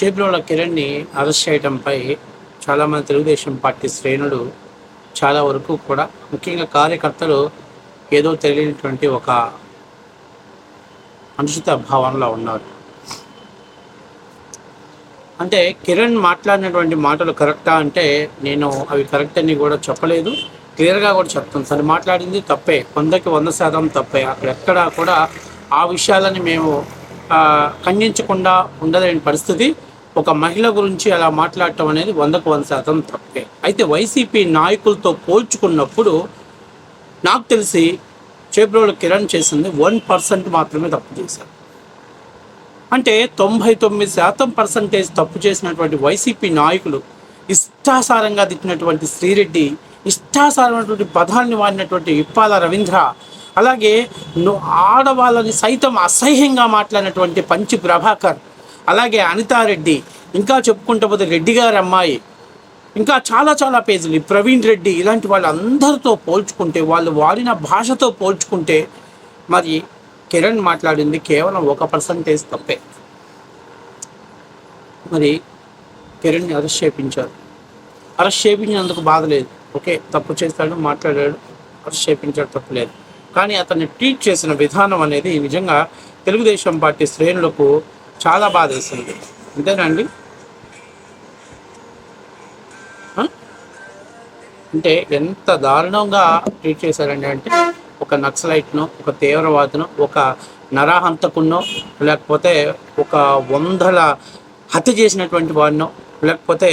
చేబ్రోల కిరణ్ని arrest చేయడంపై చాలామంది Telugu Desam party శ్రేణులు చాలా వరకు కూడా ముఖ్యంగా కార్యకర్తలు ఏదో తెలియనటువంటి ఒక అనుచిత భావనలో ఉన్నారు. అంటే కిరణ్ మాట్లాడినటువంటి మాటలు కరెక్టా అంటే నేను అవి కరెక్ట్ అని కూడా చెప్పలేదు. క్లియర్గా కూడా చెప్తాను. తను మాట్లాడింది తప్పే. వందకి వంద శాతం తప్పే. అక్కడ ఎక్కడా కూడా ఆ విషయాలని మేము ఖండించకుండా ఉండలేని పరిస్థితి. ఒక మహిళ గురించి అలా మాట్లాడటం అనేది వందకు వంద శాతం తప్పే. అయితే వైసీపీ నాయకులతో పోల్చుకున్నప్పుడు నాకు తెలిసి చేబ్రోలు కిరణ్ చేసింది వన్ పర్సెంట్ మాత్రమే తప్పు చేశారు. అంటే తొంభై తొమ్మిది శాతం పర్సంటేజ్ తప్పు చేసినటువంటి వైసీపీ నాయకులు ఇష్టాసారంగా తిట్టినటువంటి శ్రీరెడ్డి ఇష్టాసారమైనటువంటి పదాన్ని వాడినటువంటి ఇప్పాల రవీంద్ర అలాగే ఆడవాళ్ళని సైతం అసహ్యంగా మాట్లాడినటువంటి పంచి ప్రభాకర్ అలాగే అనితారెడ్డి ఇంకా చెప్పుకుంటే పోతే రెడ్డి గారి అమ్మాయి ఇంకా చాలా చాలా పేజీలు. ప్రవీణ్ రెడ్డి ఇలాంటి వాళ్ళందరితో పోల్చుకుంటే వాళ్ళు వాడిన భాషతో పోల్చుకుంటే మరి కిరణ్ మాట్లాడింది కేవలం ఒక పర్సంటేజ్ తప్పే. మరి కిరణ్ని అరెస్ట్ చేయించారు. అరెస్ట్ చేయించినందుకు బాధ లేదు. ఓకే తప్పు చేస్తాడు మాట్లాడాడు అరెస్ట్ చేయించాడు తప్పు లేదు. కానీ అతన్ని ట్రీట్ చేసిన విధానం అనేది నిజంగా తెలుగుదేశం పార్టీ శ్రేణులకు చాలా బాధ వేసింది అంతేనండి? అంటే ఎంత దారుణంగా ట్రీట్ చేశారండి అంటే ఒక నక్సలైట్ను ఒక తీవ్రవాదును ఒక నరహంతకున్నో లేకపోతే ఒక వందల హత్య చేసినటువంటి వాడినో లేకపోతే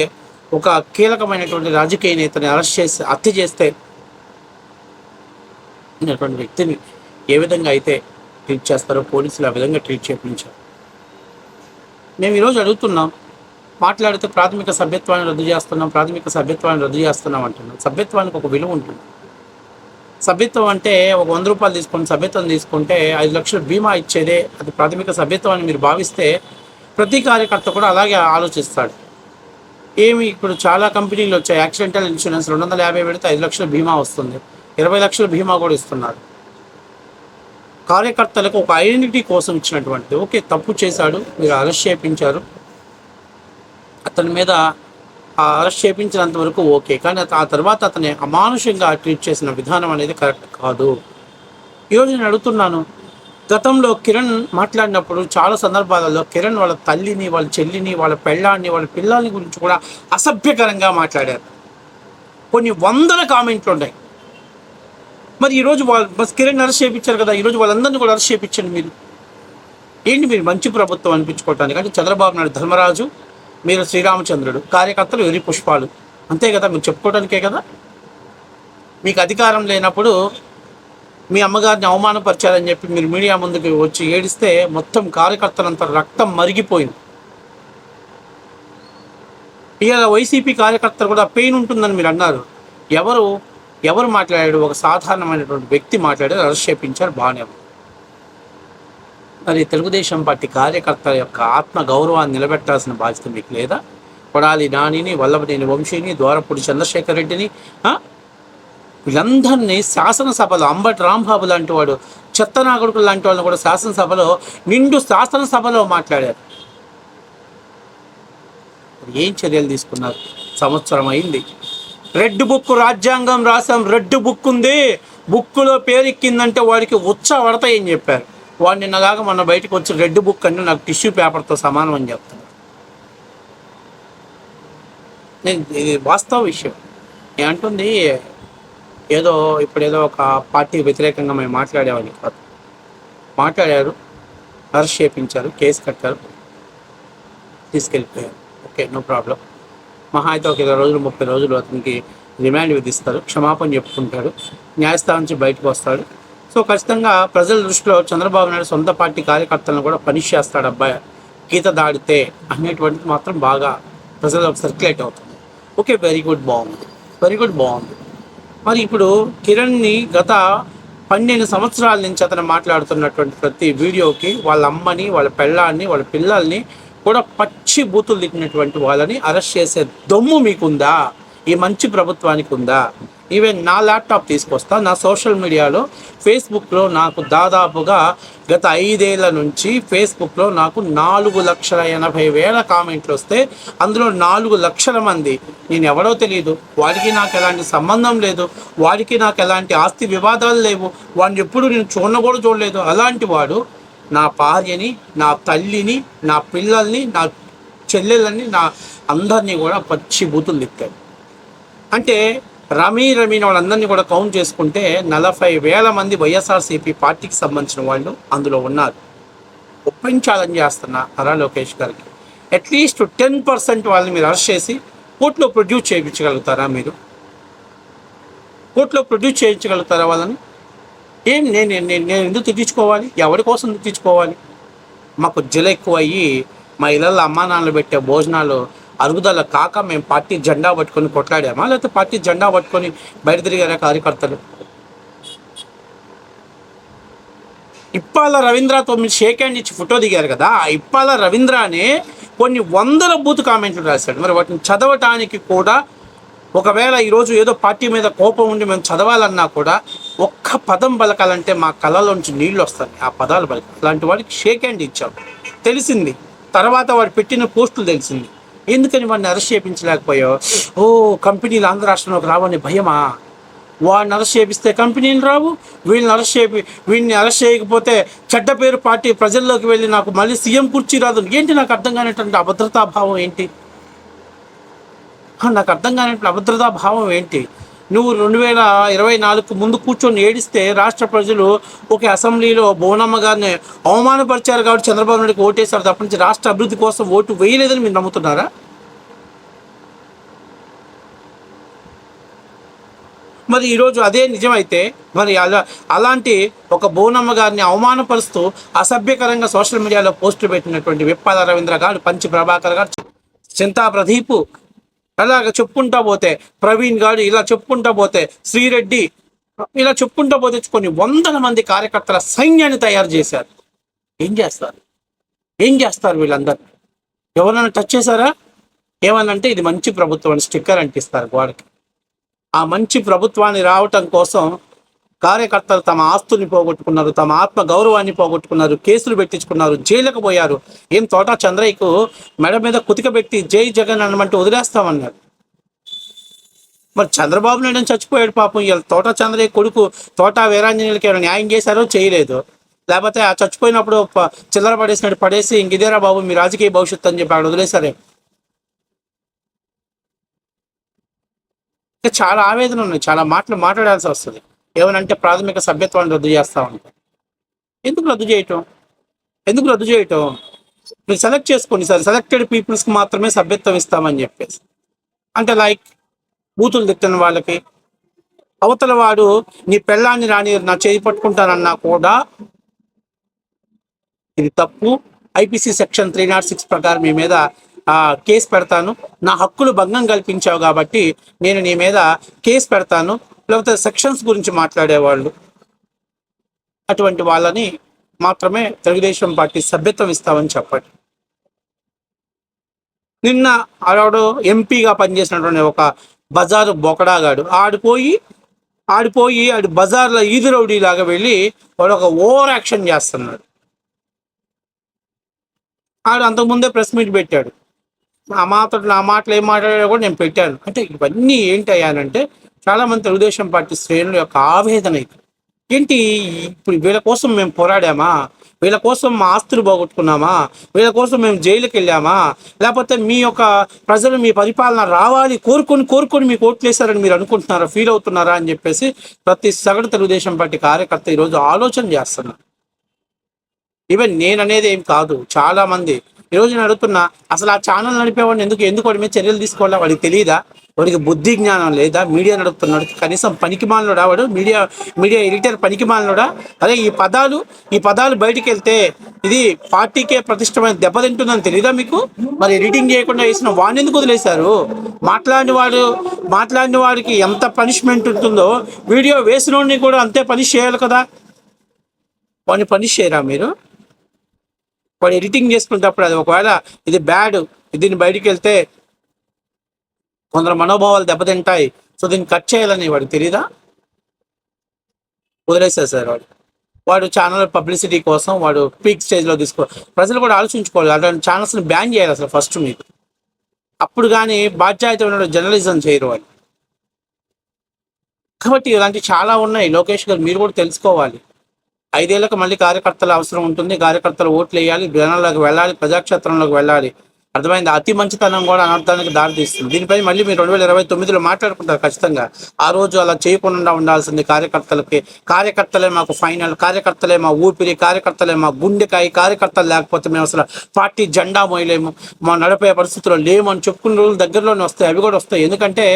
ఒక కీలకమైనటువంటి రాజకీయ నేతని అరెస్ట్ చేసి హత్య చేస్తే వ్యక్తిని ఏ విధంగా అయితే ట్రీట్ చేస్తారో పోలీసులు ఆ విధంగా ట్రీట్ చేయించారు మేము ఈరోజు అడుగుతున్నాం మాట్లాడితే ప్రాథమిక సభ్యత్వాన్ని రద్దు చేస్తున్నాం ప్రాథమిక సభ్యత్వాన్ని రద్దు చేస్తున్నాం అంటున్నాం. సభ్యత్వానికి ఒక విలువ ఉంటుంది. సభ్యత్వం అంటే ఒక వంద రూపాయలు తీసుకొని సభ్యత్వం తీసుకుంటే ఐదు లక్షల బీమా ఇచ్చేదే అది ప్రాథమిక సభ్యత్వం అని మీరు భావిస్తే ప్రతి కార్యకర్త కూడా అలాగే ఆలోచిస్తాడు. ఏమి ఇప్పుడు చాలా కంపెనీలు వచ్చాయి యాక్సిడెంటల్ ఇన్సూరెన్స్ రెండు వందల యాభై పెడితే ఐదు లక్షల బీమా వస్తుంది ఇరవై లక్షల బీమా కూడా ఇస్తున్నారు. కార్యకర్తలకు ఒక ఐడెంటిటీ కోసం ఇచ్చినటువంటి ఓకే తప్పు చేశాడు మీరు అరెస్ట్ చేయించారు. అతని మీద ఆ అరెస్ట్ చేయించినంత వరకు ఓకే కానీ ఆ తర్వాత అతని అమానుషంగా ట్రీట్ చేసిన విధానం అనేది కరెక్ట్ కాదు. ఈరోజు నేను అడుగుతున్నాను గతంలో కిరణ్ మాట్లాడినప్పుడు చాలా సందర్భాలలో కిరణ్ వాళ్ళ తల్లిని వాళ్ళ చెల్లిని వాళ్ళ పెళ్ళాన్ని వాళ్ళ పిల్లల్ని గురించి కూడా అసభ్యకరంగా మాట్లాడారు. కొన్ని వందల కామెంట్లు ఉన్నాయి. మరి ఈరోజు వాళ్ళు బస్ కిరణ్ అరెస్ట్ చేయించారు కదా ఈరోజు వాళ్ళందరినీ కూడా అరెస్ట్ చేయించండి మీరు. ఏంటి మీరు మంచి ప్రభుత్వం అనిపించుకోవటానికి? అంటే చంద్రబాబు నాయుడు ధర్మరాజు మీరు శ్రీరామచంద్రుడు కార్యకర్తలు ఎరి పుష్పాలు? అంతే కదా మీరు చెప్పుకోవడానికే కదా? మీకు అధికారం లేనప్పుడు మీ అమ్మగారిని అవమానపరిచారని చెప్పి మీరు మీడియా ముందుకు వచ్చి ఏడిస్తే మొత్తం కార్యకర్తలంతా రక్తం మరిగిపోయింది. ఇవాళ వైసీపీ కార్యకర్తలు కూడా పెయిన్ ఉంటుందని మీరు అన్నారు. ఎవరు ఎవరు మాట్లాడాడు? ఒక సాధారణమైనటువంటి వ్యక్తి మాట్లాడారు అరెస్ట్ చేయించారు బాగానే మరి తెలుగుదేశం పార్టీ కార్యకర్తల యొక్క ఆత్మ గౌరవాన్ని నిలబెట్టాల్సిన బాధ్యత మీకు లేదా? కొడాలి నానిని వల్లభనేని వంశీని ద్వారపూడి చంద్రశేఖర్ రెడ్డిని వీళ్ళందరినీ శాసనసభలో అంబటి రాంబాబు లాంటి వాడు చెత్తనాగుడుకులు లాంటి వాళ్ళని కూడా శాసనసభలో నిండు శాసనసభలో మాట్లాడారు. ఏం చర్యలు తీసుకున్నారు? సంవత్సరం అయింది. రెడ్ బుక్ రాజ్యాంగం రాసాం రెడ్ బుక్ ఉంది. బుక్కులో పేరు ఎక్కిందంటే వాడికి ఉచ్చ పడతాయని చెప్పారు. వాడు నిన్నలాగా మొన్న బయటకు వచ్చి రెడ్ బుక్ అంటే నాకు టిష్యూ పేపర్తో సమానం అని చెప్తాను నేను ఇది వాస్తవ విషయం. ఏమంటుంది ఏదో ఇప్పుడు ఏదో ఒక పార్టీ వ్యతిరేకంగా మేము మాట్లాడేవాడిని కాదు. మాట్లాడారు అరెస్ట్ చేయించారు కేసు కట్టారు తీసుకెళ్ళిపోయారు. Okay no problem. మహా అయితే ఒక ఇరవై రోజులు ముప్పై రోజులు అతనికి రిమాండ్ విధిస్తారు. క్షమాపణ చెప్పుకుంటాడు. న్యాయస్థానం నుంచి బయటకు వస్తాడు. సో ఖచ్చితంగా ప్రజల దృష్టిలో చంద్రబాబు నాయుడు సొంత పార్టీ కార్యకర్తలను కూడా పనిష్ చేస్తాడు. అబ్బాయి గీత దాడితే అనేటువంటిది మాత్రం బాగా ప్రజలకు సర్క్యులేట్ అవుతుంది. ఓకే వెరీ గుడ్ బాగుంది వెరీ గుడ్ బాగుంది మరి ఇప్పుడు కిరణ్ని గత పన్నెండు సంవత్సరాల నుంచి అతను మాట్లాడుతున్నటువంటి ప్రతి వీడియోకి వాళ్ళ అమ్మని వాళ్ళ పెళ్ళాన్ని వాళ్ళ పిల్లల్ని కూడా పచ్చి బూతులు దిగినటువంటి వాళ్ళని అరెస్ట్ చేసే దమ్ము మీకుందా? ఈ మంచి ప్రభుత్వానికి ఉందా ఈవెన్ నా ల్యాప్టాప్ తీసుకొస్తా నా సోషల్ మీడియాలో ఫేస్బుక్లో నాకు దాదాపుగా గత ఐదేళ్ళ నుంచి ఫేస్బుక్లో నాకు నాలుగు లక్షల ఎనభై వేల కామెంట్లు వస్తే అందులో నాలుగు లక్షల మంది నేను ఎవరో తెలియదు వాడికి నాకు ఎలాంటి సంబంధం లేదు. వాడికి నాకు ఎలాంటి ఆస్తి వివాదాలు లేవు. వాడిని ఎప్పుడు నేను చూడను కూడా చూడలేదు. అలాంటి వాడు నా భార్యని నా తల్లిని నా పిల్లల్ని నా చెల్లెళ్ళని నా అందరినీ కూడా పచ్చి బూతులు తిప్పాడు. అంటే రమీ రమీని వాళ్ళందరినీ కూడా కౌంట్ చేసుకుంటే నలభై వేల మంది వైఎస్ఆర్సీపీ పార్టీకి సంబంధించిన వాళ్ళు అందులో ఉన్నారు. ఒప్పించాలని చేస్తున్న అరా లోకేష్ గారికి. అట్లీస్ట్ టెన్ పర్సెంట్ వాళ్ళని మీరు అరెస్ట్ చేసి కోర్టులో ప్రొడ్యూస్ చేయించగలుగుతారా మీరు? కోర్టులో ప్రొడ్యూస్ చేయించగలుగుతారా వాళ్ళని? ఏం నేను నేను ఎందుకు తిట్టించుకోవాలి ఎవరి కోసం తిట్టించుకోవాలి మాకు జిల ఎక్కువ అయ్యి మా ఇళ్ళల్లో అమ్మా నాన్నలు పెట్టే భోజనాలు అరుగుదల కాక మేము పార్టీ జెండా పట్టుకొని కొట్లాడామా? లేకపోతే పార్టీ జెండా పట్టుకొని బయట తిరిగారా కార్యకర్తలు? ఇప్పాల రవీంద్రతో మీరు షేక్ హ్యాండ్ ఇచ్చి ఫోటో దిగారు కదా? ఆ ఇప్పాల రవీంద్రనే కొన్ని వందల బూత్ కామెంట్లు రాశాడు. మరి వాటిని చదవటానికి కూడా ఒకవేళ ఈరోజు ఏదో పార్టీ మీద కోపం ఉండి మేము చదవాలన్నా కూడా ఒక్క పదం పలకాలంటే మా కళ్ళలోంచి నీళ్ళు వస్తాయి. ఆ పదాలు పలక అలాంటి వాడికి షేక్ హ్యాండ్ ఇచ్చాం. తెలిసింది. తర్వాత వాడు పెట్టిన పోస్టులు తెలిసింది. ఎందుకని వాడిని అరెస్ట్ చేయించలేకపోయావు? ఓ కంపెనీలు ఆంధ్ర రాష్ట్రంలోకి రావని భయమా? వాడిని అరెస్ట్ చేపిస్తే కంపెనీలు రావు. వీళ్ళని అరెస్ట్ చేపి వీడిని అరెస్ట్ చేయకపోతే చెడ్డ పేరు పార్టీ ప్రజల్లోకి వెళ్ళి నాకు మళ్ళీ సీఎం కుర్చీ రాదు. ఏంటి నాకు అర్థం కానిటువంటి అభద్రతాభావం ఏంటి? నాకు అర్థం కానిటువంటి అభద్రతా భావం ఏంటి? నువ్వు రెండు వేల ఇరవై నాలుగు ముందు కూర్చొని ఏడిస్తే రాష్ట్ర ప్రజలు ఒక అసెంబ్లీలో భువనమ్మ గారిని అవమానపరిచారు కాబట్టి చంద్రబాబు నాయుడుకి ఓటేశారు తప్ప నుంచి రాష్ట్ర అభివృద్ధి కోసం ఓటు వేయలేదని మీరు నమ్ముతున్నారా? మరి ఈరోజు అదే నిజమైతే మరి అలా అలాంటి ఒక భువనమ్మ గారిని అవమానపరుస్తూ అసభ్యకరంగా సోషల్ మీడియాలో పోస్టులు పెట్టినటువంటి విప్పాల రవీంద్ర గారు పంచి ప్రభాకర్ గారు చింతా ప్రదీప్ అలాగ చెప్పుకుంటా పోతే ప్రవీణ్ గారు ఇలా చెప్పుకుంటా పోతే శ్రీరెడ్డి ఇలా చెప్పుకుంటా పోతే కొన్ని వందల మంది కార్యకర్తల సైన్యాన్ని తయారు చేశారు. ఏం చేస్తారు? ఏం చేస్తారు వీళ్ళందరూ? ఎవరైనా టచ్ చేశారా? ఏమనంటే ఇది మంచి ప్రభుత్వం అని స్టిక్కర్ అంటిస్తారు గోడకి. ఆ మంచి ప్రభుత్వాన్ని రావటం కోసం కార్యకర్తలు తమ ఆస్తుల్ని పోగొట్టుకున్నారు తమ ఆత్మ గౌరవాన్ని పోగొట్టుకున్నారు కేసులు పెట్టించుకున్నారు జైలుకు పోయారు. ఏం తోట చంద్రయ్యకు మెడ మీద కుతిక పెట్టి జై జగన్ అనమంటే వదిలేస్తామన్నారు. మరి చంద్రబాబు నాయుడు చచ్చిపోయాడు పాపం. ఇలా తోట చంద్రయ్య కొడుకు తోట వీరాంజనేయులకి ఏమైనా న్యాయం చేశారో చేయలేదు. లేకపోతే ఆ చచ్చిపోయినప్పుడు చిల్లర పడేసినట్టు పడేసి ఇంక ఇదేరా బాబు మీ రాజకీయ భవిష్యత్తు అని చెప్పి ఆడ వదిలేశారే. ఇంకా చాలా ఆవేదన ఉన్నాయి. చాలా మాటలు మాట్లాడాల్సి వస్తుంది. ఏమనంటే ప్రాథమిక సభ్యత్వాన్ని రద్దు చేస్తా ఉంటాం. ఎందుకు రద్దు చేయటం? ఎందుకు రద్దు చేయటం? మీరు సెలెక్ట్ చేసుకోండి సార్. సెలెక్టెడ్ పీపుల్స్కి మాత్రమే సభ్యత్వం ఇస్తామని చెప్పేసి. అంటే లైక్ బూతులు తిట్టిన వాళ్ళకి అవతల వాడు నీ పెళ్ళాన్ని రాని నా చేయి పట్టుకుంటానన్నా కూడా ఇది తప్పు. IPC section three not six ప్రకారం మీ మీద కేసు పెడతాను. నా హక్కులు భంగం కల్పించావు కాబట్టి నేను నీ మీద కేసు పెడతాను. లేకపోతే సెక్షన్స్ గురించి మాట్లాడేవాళ్ళు. అటువంటి వాళ్ళని మాత్రమే తెలుగుదేశం పార్టీ సభ్యత్వం ఇస్తామని చెప్పండి. నిన్న ఆడాడు ఎంపీగా పనిచేసినటువంటి ఒక బజారు బొకడాగాడు ఆడిపోయి ఆడిపోయి ఆడి బజార్లో ఈది రౌడీ లాగా వెళ్ళి వాడు ఒక ఓవర్ యాక్షన్ చేస్తున్నాడు. ఆడు అంతకుముందే ప్రెస్ మీట్ పెట్టాడు. ఆ మాటలు ఆ మాటలు ఏం మాట్లాడాడో కూడా నేను పెట్టాను. అంటే ఇవన్నీ ఏంటి అయ్యానంటే చాలా మంది తెలుగుదేశం పార్టీ శ్రేణుల యొక్క ఆవేదన ఇది. ఏంటి? ఇప్పుడు వీళ్ళ కోసం మేము పోరాడామా? వీళ్ళ కోసం మా ఆస్తులు పోగొట్టుకున్నామా? వీళ్ళ కోసం మేము జైలుకి వెళ్ళామా? లేకపోతే మీ యొక్క ప్రజలు మీ పరిపాలన రావాలి కోరుకొని కోరుకొని మీకు ఓట్లేశారని మీరు అనుకుంటున్నారా ఫీల్ అవుతున్నారా అని చెప్పేసి ప్రతి సగటు తెలుగుదేశం పార్టీ కార్యకర్త ఈరోజు ఆలోచన చేస్తున్నారు. ఈవెన్ నేను అనేది ఏం కాదు. చాలా మంది ఈ రోజు నేను అడుగుతున్నా అసలు ఆ ఛానల్ నడిపేవాడిని ఎందుకు ఎందుకు వాడి మీద చర్యలు తీసుకోవాలా వాడికి తెలియదా వాడికి బుద్ధి జ్ఞానం లేదా మీడియా నడుపుతున్నాడు. కనీసం పనికిమాలనుడా వాడు మీడియా మీడియా ఎడిటర్ పనికిమాలనుడా? అదే ఈ పదాలు ఈ పదాలు బయటికి వెళ్తే ఇది పార్టీకే ప్రతిష్టమైన దెబ్బతింటుందని తెలియదా మీకు? మరి ఎడిటింగ్ చేయకుండా వేసిన వాడిని ఎందుకు వదిలేశారు? మాట్లాడిన వాడు మాట్లాడిన వాడికి ఎంత పనిష్మెంట్ ఉంటుందో వీడియో వేసిన కూడా అంతే పనిష్ చేయాలి కదా. వాడిని పనిష్ చేయరా మీరు? వాడు ఎడిటింగ్ చేసుకునేటప్పుడు అది ఒకవేళ ఇది బ్యాడ్ దీన్ని బయటికి వెళ్తే కొందరు మనోభావాలు దెబ్బతింటాయి. సో దీన్ని కట్ చేయాలని వాడికి తెలీదా? వదిలేసారు సార్ వాడు. వాడు ఛానల్ పబ్లిసిటీ కోసం వాడు పీక్ స్టేజ్లో తీసుకో ప్రజలు కూడా ఆలోచించుకోవాలి. అలాంటి ఛానల్స్ని బ్యాన్ చేయాలి అసలు ఫస్ట్ మీకు. అప్పుడు కానీ బాధ్యత ఉన్న జర్నలిజం చేయరు వాళ్ళు కాబట్టి ఇలాంటి చాలా ఉన్నాయి. లోకేష్ గారు మీరు కూడా తెలుసుకోవాలి. ఐదేళ్ళకు మళ్ళీ కార్యకర్తల అవసరం ఉంటుంది. కార్యకర్తలు ఓట్లు వేయాలి జనాల్లోకి వెళ్ళాలి ప్రజాక్షేత్రంలోకి వెళ్ళాలి. అర్థమైంది? అతి మంచితనం కూడా అనర్థానికి దారితీస్తుంది. దీనిపై మళ్ళీ మీరు రెండు వేల ఇరవై తొమ్మిదిలో మాట్లాడుకుంటారు ఖచ్చితంగా. ఆ రోజు అలా చేయకుండా ఉండాల్సింది కార్యకర్తలకి. కార్యకర్తలే మాకు ఫైనల్ కార్యకర్తలే మా ఊపిరి కార్యకర్తలే మా గుండెకాయ కార్యకర్తలు లేకపోతే మేము అసలు పార్టీ జెండా మోయలేము. మా నడిపే పరిస్థితుల్లో లేము అని చెప్పుకున్న రోజులు దగ్గరలోనే వస్తాయి అవి కూడా వస్తాయి. ఎందుకంటే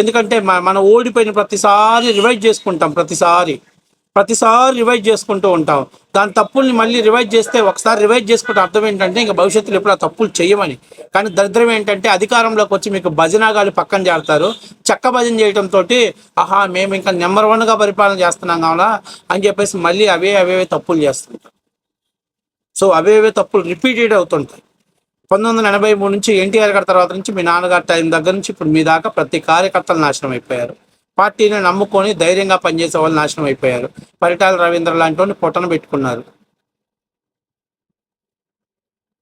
ఎందుకంటే మనం ఓడిపోయిన ప్రతిసారి రివైజ్ చేసుకుంటాం ప్రతిసారి. ప్రతిసారి రివైజ్ చేసుకుంటూ ఉంటాం. దాని తప్పుల్ని మళ్ళీ రివైజ్ చేస్తే ఒకసారి రివైజ్ చేసుకుంటే అర్థం ఏంటంటే ఇంకా భవిష్యత్తులో ఎప్పుడు ఆ తప్పులు చేయమని. కానీ దరిద్రం ఏంటంటే అధికారంలోకి వచ్చి మీకు భజనాగాలు పక్కన చేరుతారు చెక్క భజన చేయడంతో ఆహా మేము ఇంకా నెంబర్ వన్గా పరిపాలన చేస్తున్నాం కావాలా అని చెప్పేసి మళ్ళీ అవే అవే తప్పులు చేస్తుంటాం సో అవే అవే తప్పులు రిపీటెడ్ అవుతుంటాయి. పంతొమ్మిది వందల ఎనభై మూడు నుంచి ఎన్టీఆర్ గారి తర్వాత నుంచి మీ నాన్నగారి టైం దగ్గర నుంచి ఇప్పుడు మీ దాకా ప్రతి కార్యకర్తలు నాశనం అయిపోయారు. పార్టీని నమ్ముకొని ధైర్యంగా పనిచేసే వాళ్ళు నాశనం అయిపోయారు. పరిటాల రవీంద్ర లాంటి వాళ్ళు పొట్టన పెట్టుకున్నారు.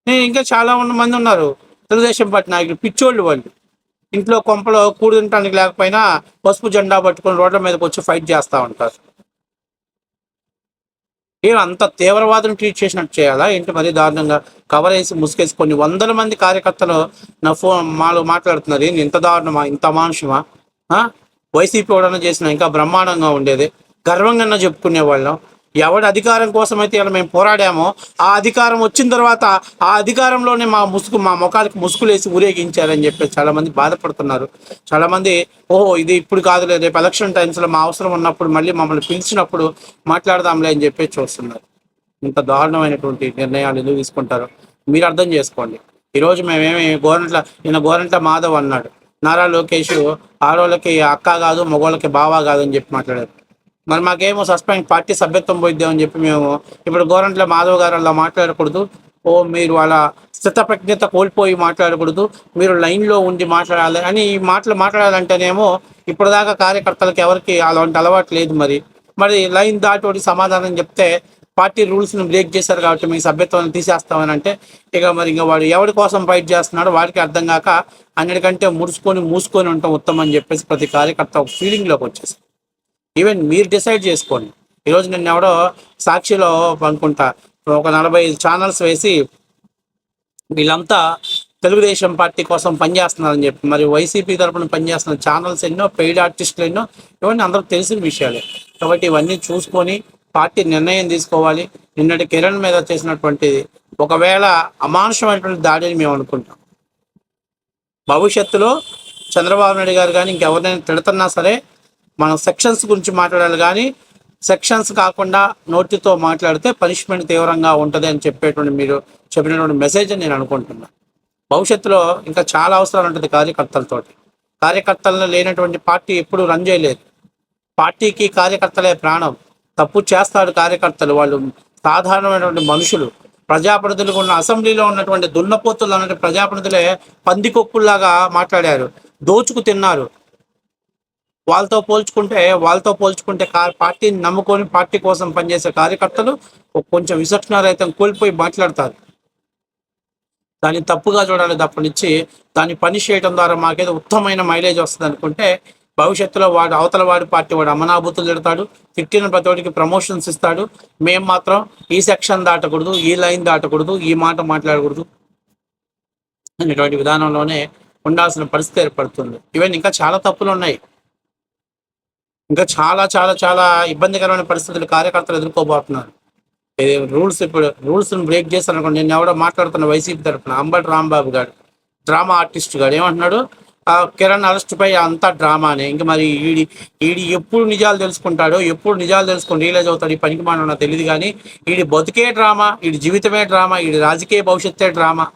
నేను ఇంకా చాలా మంది ఉన్నారు. తెలుగుదేశం పార్టీ నాయకులు పిచ్చోళ్ళు వాళ్ళు. ఇంట్లో కొంపలో కూడు తినడానికి లేకపోయినా పసుపు జెండా పట్టుకొని రోడ్ల మీదకి వచ్చి ఫైట్ చేస్తూ ఉంటారు. ఏం అంత తీవ్రవాదం ట్రీట్ చేసినట్టు చేయాలా? ఏంటి మరీ దారుణంగా? కవర్ వేసి ముసుగేసి కొన్ని వందల మంది కార్యకర్తలు నా ఫోన్ మాలో మాట్లాడుతున్నారు. ఏంది ఇంత దారుణమా? ఇంత మానుషమా వైసీపీ ఎవడన్నా చేసిన ఇంకా బ్రహ్మాండంగా ఉండేది. గర్వంగా చెప్పుకునే వాళ్ళం. ఎవడి అధికారం కోసం అయితే ఇలా మేము పోరాడామో ఆ అధికారం వచ్చిన తర్వాత ఆ అధికారంలోనే మా ముసుగు మా ముఖాలకు ముసుగులేసి ఊరేగించారని చెప్పి చాలామంది బాధపడుతున్నారు. చాలా మంది ఓహో ఇది ఇప్పుడు కాదులే రేపు ఎలక్షన్ టైమ్స్లో మా అవసరం ఉన్నప్పుడు మళ్ళీ మమ్మల్ని పిలిచినప్పుడు మాట్లాడదాంలే అని చెప్పి చూస్తున్నారు. ఇంత దారుణమైనటువంటి నిర్ణయాలు ఎందుకు తీసుకుంటారు మీరు అర్థం చేసుకోండి. ఈరోజు మేమేమి గోరంట్ల నిన్న గోరంట్ల మాధవ్ అన్నాడు. నారా లోకేష్ ఆడవాళ్ళకి అక్క కాదు మగవాళ్ళకి బావ కాదు అని చెప్పి మాట్లాడారు. మరి మాకేమో సస్పెండ్ పార్టీ సభ్యత్వం పోయిద్దామని చెప్పి మేము ఇప్పుడు గోరంట్ల మాధవ్ గారు అలా మాట్లాడకూడదు. ఓ మీరు అలా స్థితప్రజ్ఞత కోల్పోయి మాట్లాడకూడదు. మీరు లైన్లో ఉండి మాట్లాడాలి అని ఈ మాటలు మాట్లాడాలంటేనేమో ఇప్పటిదాకా కార్యకర్తలకు ఎవరికి అలాంటి అలవాటు లేదు మరి. మరి లైన్ దాటి సమాధానం చెప్తే పార్టీ రూల్స్ని బ్రేక్ చేశారు కాబట్టి మీ సభ్యత్వాన్ని తీసేస్తామని అంటే ఇక మరి ఇంకా వాడు ఎవరి కోసం ఫైట్ చేస్తున్నాడో వాడికి అర్థం కాక అన్నిటికంటే ముడుచుకొని మూసుకొని ఉంటాం ఉత్తమం అని చెప్పేసి ప్రతి కార్యకర్త ఒక ఫీలింగ్లోకి వచ్చేసి ఈవెన్ మీరు డిసైడ్ చేసుకోండి. ఈరోజు నిన్న ఎవడో సాక్షిలో అనుకుంటా ఒక నలభై ఛానల్స్ వేసి వీళ్ళంతా తెలుగుదేశం పార్టీ కోసం పనిచేస్తున్నారని చెప్పి మరి వైసీపీ తరపున పనిచేస్తున్న ఛానల్స్ ఎన్నో పెయిడ్ ఆర్టిస్టులు ఎన్నో ఇవన్నీ అందరూ తెలిసిన విషయాలే. కాబట్టి ఇవన్నీ చూసుకొని పార్టీ నిర్ణయం తీసుకోవాలి. నిన్నటి కిరణ్ మీద చేసినటువంటిది ఒకవేళ అమానుషమైనటువంటి దాడిని మేము అనుకుంటాం. భవిష్యత్తులో చంద్రబాబు నాయుడు గారు కానీ ఇంకెవరినైనా తిడుతున్నా సరే మనం సెక్షన్స్ గురించి మాట్లాడాలి కానీ సెక్షన్స్ కాకుండా నోటితో మాట్లాడితే పనిష్మెంట్ తీవ్రంగా ఉంటుంది అని చెప్పేటువంటి మీరు చెప్పినటువంటి మెసేజ్ అని నేను అనుకుంటున్నాను భవిష్యత్తులో ఇంకా చాలా అవసరాలు ఉంటుంది కార్యకర్తలతోటి. కార్యకర్తలను లేనటువంటి పార్టీ ఎప్పుడు రన్ చేయలేదు. పార్టీకి కార్యకర్తలే ప్రాణం. తప్పు చేస్తాడు కార్యకర్తలు వాళ్ళు సాధారణమైనటువంటి మనుషులు. ప్రజాప్రతినిధులు ఉన్న అసెంబ్లీలో ఉన్నటువంటి దున్నపోతులు అన్నటువంటి ప్రజాప్రతినిధులే పందికొక్కుల్లాగా మాట్లాడారు. దోచుకు తిన్నారు. వాళ్ళతో పోల్చుకుంటే వాళ్ళతో పోల్చుకుంటే పార్టీని నమ్ముకొని పార్టీ కోసం పనిచేసే కార్యకర్తలు కొంచెం కొంచెం విచక్షణారహితం కోల్పోయి మాట్లాడతారు. దాన్ని తప్పుగా చూడాలి తప్పనిచ్చి దాన్ని పని చేయడం ద్వారా మాకేదో ఉత్తమమైన మైలేజ్ వస్తుంది అనుకుంటే భవిష్యత్తులో వాడు అవతల వాడి పార్టీ వాడు అమనాభూతులు తిడతాడు తిట్టిన ప్రతివాడికి ప్రమోషన్స్ ఇస్తాడు. మేము మాత్రం ఈ సెక్షన్ దాటకూడదు ఈ లైన్ దాటకూడదు ఈ మాట మాట్లాడకూడదు అనేటువంటి విధానంలోనే ఉండాల్సిన పరిస్థితి ఏర్పడుతుంది. ఈవెన్ ఇంకా చాలా తప్పులు ఉన్నాయి. ఇంకా చాలా చాలా చాలా ఇబ్బందికరమైన పరిస్థితులు కార్యకర్తలు ఎదుర్కోబోతున్నారు. రూల్స్ ఇప్పుడు రూల్స్ బ్రేక్ చేస్తాను అనుకోండి నేను ఎవడో మాట్లాడుతున్న వైసీపీ తరఫున అంబటి రాంబాబు గారు డ్రామా ఆర్టిస్ట్ గారు ఏమంటున్నాడు? కిరణ్ అరెస్ట్ పై అంతా డ్రామానే. ఇంకా మరి ఈడి ఈడి ఎప్పుడు నిజాలు తెలుసుకుంటాడో ఎప్పుడు నిజాలు తెలుసుకుని రియలైజ్ అవుతాడు ఈ పనికి మానవ తెలియదు కానీ ఈడి బతుకే డ్రామా ఈడి జీవితమే డ్రామా ఈడి రాజకీయ భవిష్యత్తే డ్రామా.